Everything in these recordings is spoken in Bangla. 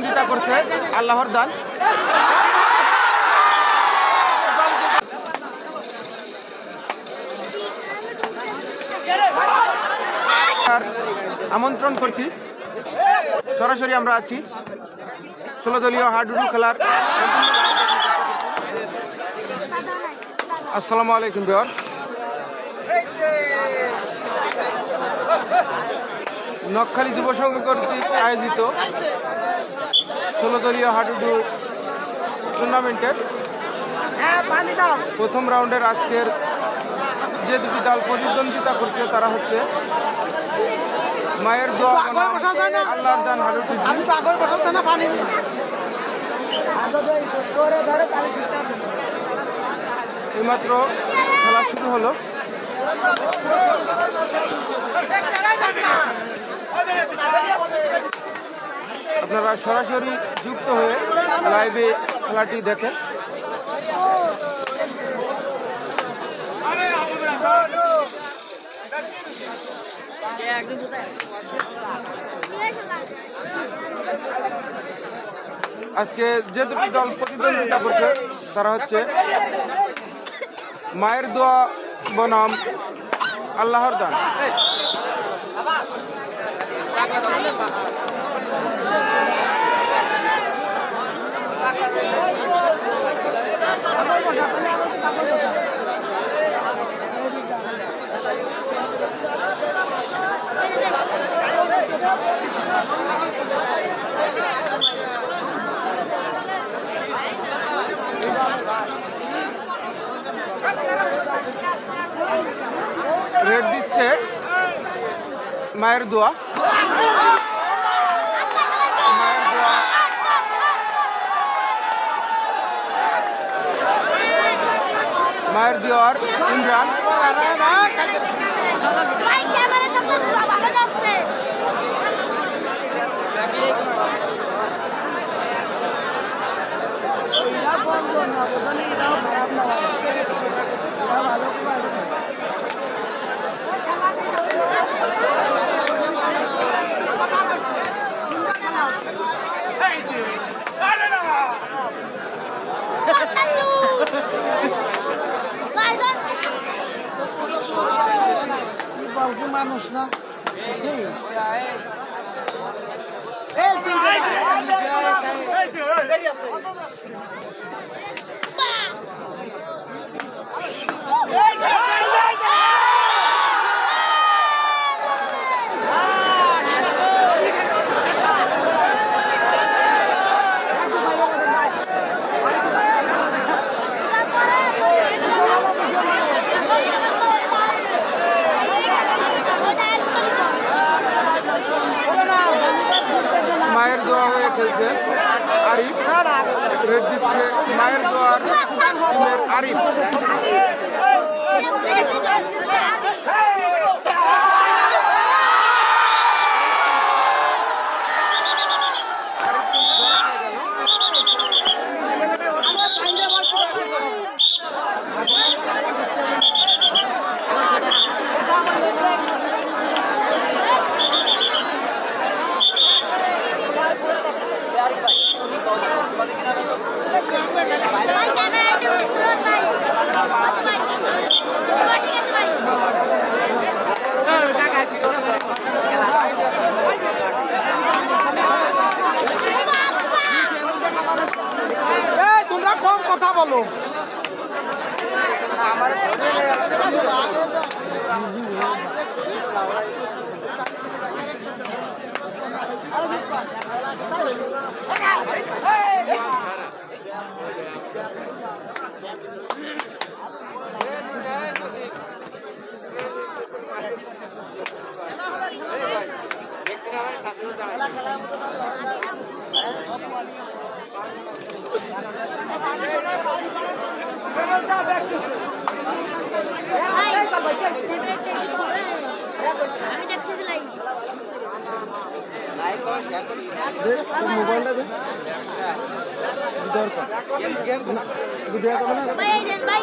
প্রতিদ্বন্দ্বিতা করছে আল্লাহর দান আমন্ত্রণ করছি। সরাসরি আমরা আছি ষোলো দলীয় হাডুডু খেলার। আসসালামু আলাইকুম বিহার নকখালী যুব সংঘ কর্তৃক আয়োজিত ষোলো দলীয় হাডুডু টুর্নামেন্টের প্রথম রাউন্ডের আজকের যে দুটি দল প্রতিদ্বন্দ্বিতা করছে তারা হচ্ছে মায়ের দোয়া আল্লাহর দান হাডুডু এইমাত্র খেলা শুরু হলো। আপনারা সরাসরি যুক্ত হয়ে লাইভে খেলাটি দেখেন। আজকে যে দুটি দল প্রতিদ্বন্দ্বিতা করছে, তারা হচ্ছে মায়ের দোয়া বনাম, আল্লাহর দান। রেড দিচ্ছে মায়ের দোয়া। মায়ের দেওয়ার বালকি মানুষ না কি? হয়ে খেলছে। আরিফ রেড দিচ্ছে মায়ের দোয়ার টিমের আরিফ। মোবাইলটা দে দরকার ভিডিও করবে না ভাই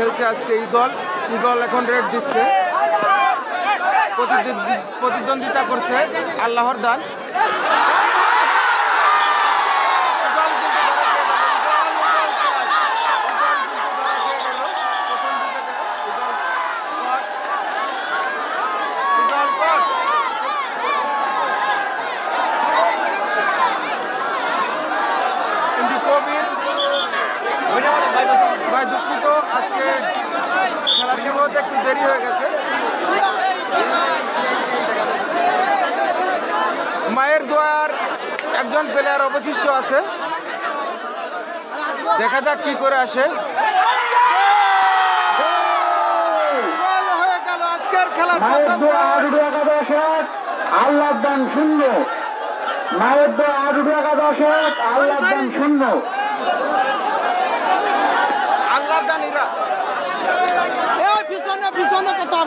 খেলছে আজকে ইগল ইগল এখন রেড দিচ্ছে। প্রতিদ্বন্দ্বী- প্রতিদ্বন্দ্বিতা করছে আল্লাহর দান ইগল কিন্তু ধরা খেয়ে গেল। Eagle, eagle class. ইগল কিন্তু ধরা খেয়ে গেল। প্রথম উইকেটে ইগল caught। Eagle caught। কিন্তু কবির ভাই দুঃখিত আজকে খেলা শুরু হতে একটু দেরি হয়ে গেছে। মায়ের দোয়ার একজন প্লেয়ার অবশিষ্ট আছে। দেখা যাক কি করে আসে। হয়ে আল্লাহ দান শূন্য। মায়ের দোয়া আট একাদশ এক। আল্লাহ দান শূন্য। এই পিছনে পিছনে কথা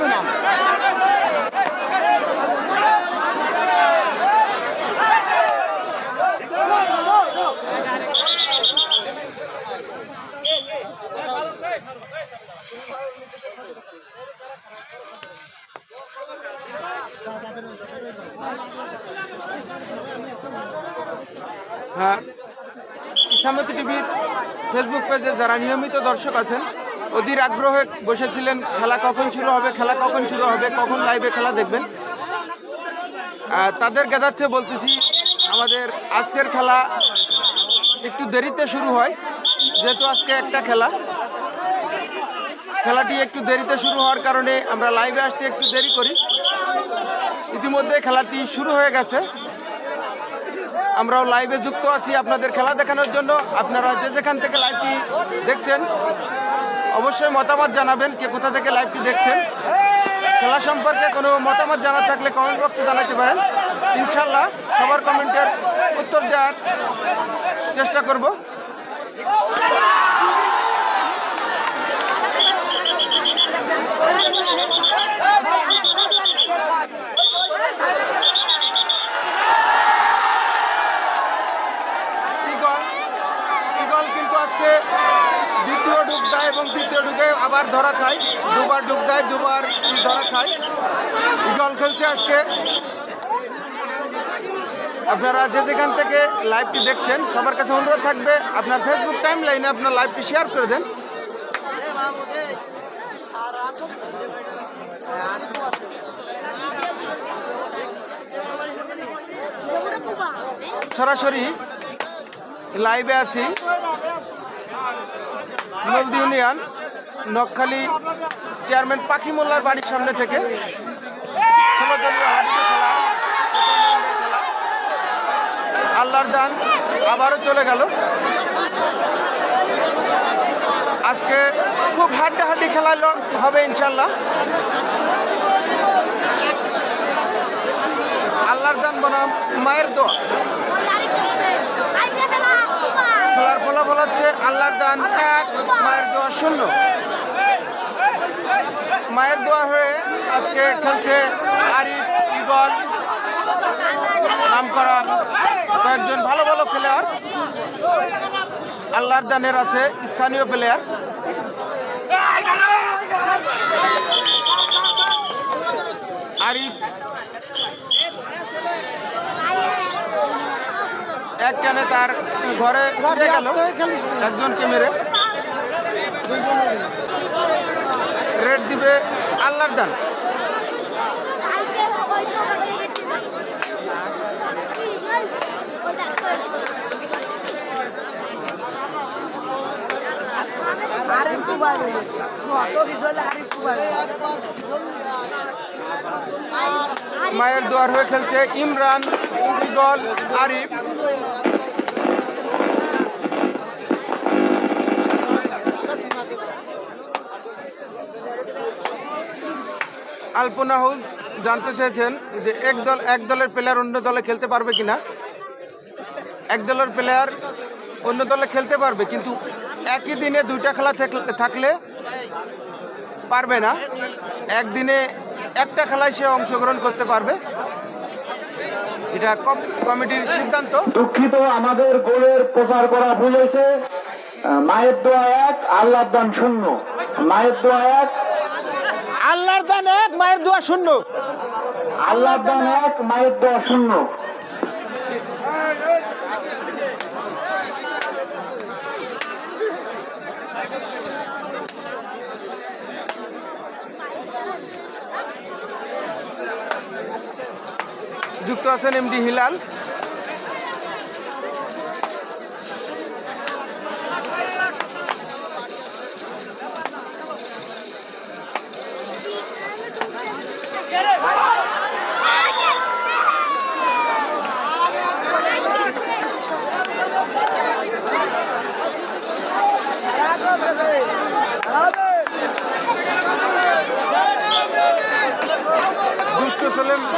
হ্যাঁ। ইসামতি টিভির ফেসবুক পেজে যারা নিয়মিত দর্শক আছেন, অধীর আগ্রহে বসেছিলেন, খেলা কখন শুরু হবে, খেলা কখন শুরু হবে, কখন লাইভে খেলা দেখবেন। তাদের গেদার্থে বলতেছি, আমাদের আজকের খেলা একটু দেরিতে শুরু হয়, যেহেতু আজকে একটা খেলা। খেলাটি একটু দেরিতে শুরু হওয়ার কারণে আমরা লাইভে আসতে একটু দেরি করি। ইতিমধ্যে খেলাটি শুরু হয়ে গেছে। আমরাও লাইভে যুক্ত আছি আপনাদের খেলা দেখানোর জন্য। আপনারা যে যেখান থেকে লাইভটি দেখছেন, অবশ্যই মতামত জানাবেন কে কোথা থেকে লাইভটি দেখছেন। খেলা সম্পর্কে কোনো মতামত জানার থাকলে কমেন্ট বক্সে জানাতে পারেন। ইনশাল্লাহ সবার কমেন্টের উত্তর দেওয়ার চেষ্টা করব ইগল ইগল কিন্তু আজকে দ্বিতীয় ডুব দেয় এবং তৃতীয় ডুবে আবার ধরা খায়, দুবার ডুব দেয়, দুবার ধরা খায়। ইগল খেলছে আজকে। আপনারা যে যেখান থেকে লাইভটি দেখছেন, সবার কাছে অনুরোধ থাকবে, আপনার ফেসবুক টাইম লাইনে আপনার লাইভটি শেয়ার করে দেন। সরাসরি লাইভে আছি। নলদি ইউনিয়ন। নকখালি চেয়ারম্যান পাখি মোল্লার বাড়ির সামনে থেকে। আল্লাহর দান আবারও চলে গেল। আজকে খুব হাড্ডাহাড্ডি খেলা হবে ইনশাল্লাহ আল্লাহর দান বনাম মায়ের দোয়া। খেলার ফলাফল হচ্ছে আল্লাহর দান এক, মায়ের দোয়া শূন্য। মায়ের দোয়া হয়ে আজকে খেলছে আরিফ ইগল নাম করা কয়েকজন ভালো ভালো প্লেয়ার আল্লাহর দানের আছে স্থানীয় প্লেয়ার আরিফ, এক টানে তার ঘরে গেল। একজনকে মেরে। রেড দিবে আল্লাহর দান। মায়ের দোয়ার হয়ে খেলছে ইমরান ইগল আরিফ। আলপনা হাউস জানতে চেয়েছেন যে এক দল, এক দলের প্লেয়ার অন্য দলে খেলতে পারবে কিনা? এক দলের প্লেয়ার অন্য দলে খেলতে পারবে, কিন্তু একই দিনে দুইটা খেলা থাকলে- পারবে না। একদিনে একটা খেলায় সে অংশগ্রহণ করতে পারবে। এটা কমিটির সিদ্ধান্ত। দুঃখিত, আমাদের গোলের প্রচার করা ভুল হয়েছে। মায়ের দোয়া এক আল্লাহ দান শূন্য। মায়ের দোয়া এক আল্লাহর দান এক মায়ের দোয়া শূন্য। আল্লাহ দান এক মায়ের দোয়া শূন্য। যুক্ত আছেন এমডি হিলাল।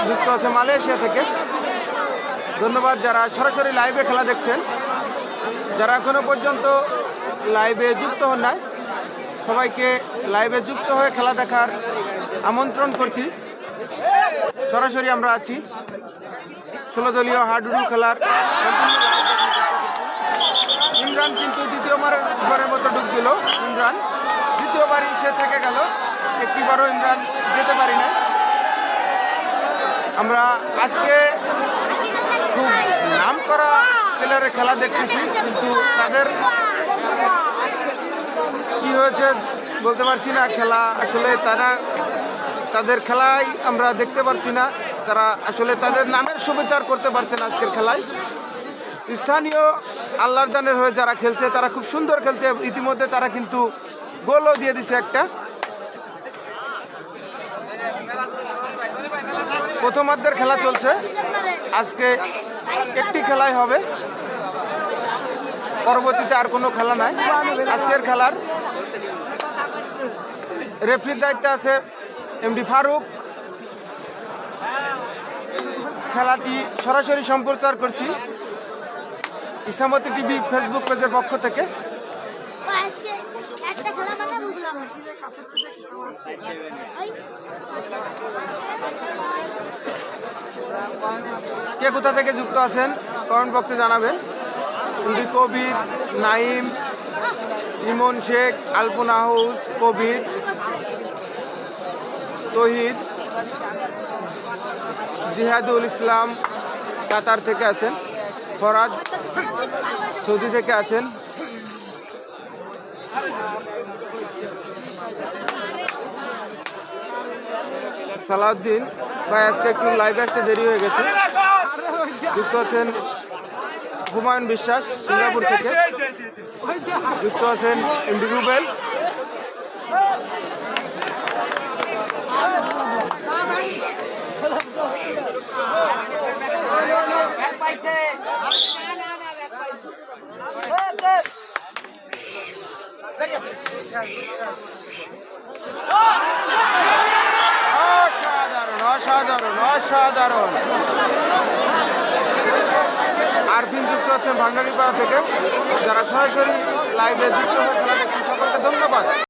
যুক্ত আছে মালয়েশিয়া থেকে। ধন্যবাদ যারা সরাসরি লাইভে খেলা দেখছেন। যারা এখনও পর্যন্ত লাইভে যুক্ত হন নাই, সবাইকে লাইভে যুক্ত হয়ে খেলা দেখার আমন্ত্রণ করছি। সরাসরি আমরা আছি ষোলো দলীয় হাডুডু খেলার। ইমরান কিন্তু দ্বিতীয়বারের বারের মতো ডুব দিল ইমরান। দ্বিতীয়বারই সে থেকে গেল, একটিবারও ইমরান যেতে পারি না আমরা আজকে খুব নাম করা প্লেয়ারের খেলা দেখতেছি, কিন্তু তাদের কি হয়েছে বলতে পারছি না। খেলা আসলে তারা, তাদের খেলাই আমরা দেখতে পারছি না। তারা আসলে তাদের নামের শুভেচ্ছার করতে পারছে না আজকের খেলায়। স্থানীয় আল্লাহর দানের হয়ে যারা খেলছে, তারা খুব সুন্দর খেলছে। ইতিমধ্যে তারা কিন্তু গোলও দিয়ে দিছে একটা। প্রথমার্ধের খেলা চলছে। আজকে একটি খেলাই হবে। পরবর্তীতে আর কোনো খেলা নাই। আজকের খেলার রেফরির দায়িত্বে আছে এমডি ফারুক। খেলাটি সরাসরি সম্প্রচার করছি। ইসামতি টিভি ফেসবুক পেজের পক্ষ থেকে আজকে একটা খেলা মানে বুঝলাম ওই কে কোথা থেকে যুক্ত আছেন? কমেন্ট বক্সে জানাবেন। কবির, নাইম, ইমন শেখ, আলপনা হাউস, কবির, তহিদ, জিহাদুল ইসলাম কাতার থেকে আছেন ফরাদ সৌদি থেকে আছেন। সালাউদ্দিন ভাই আজকে একটু লাইভ আসতে দেরি হয়ে গেছে। যুক্ত আছেন হুমায়ুন বিশ্বাস সিঙ্গাপুর থেকে। যুক্ত আছেন এমডি রুবেল। অসাধারণ অসাধারণ। আরফিন যুক্ত আছেন ভান্ডারিপাড়া থেকে। যারা সরাসরি লাইভে যুক্ত হয়ে খেলা দেখছেন, সকলকে ধন্যবাদ।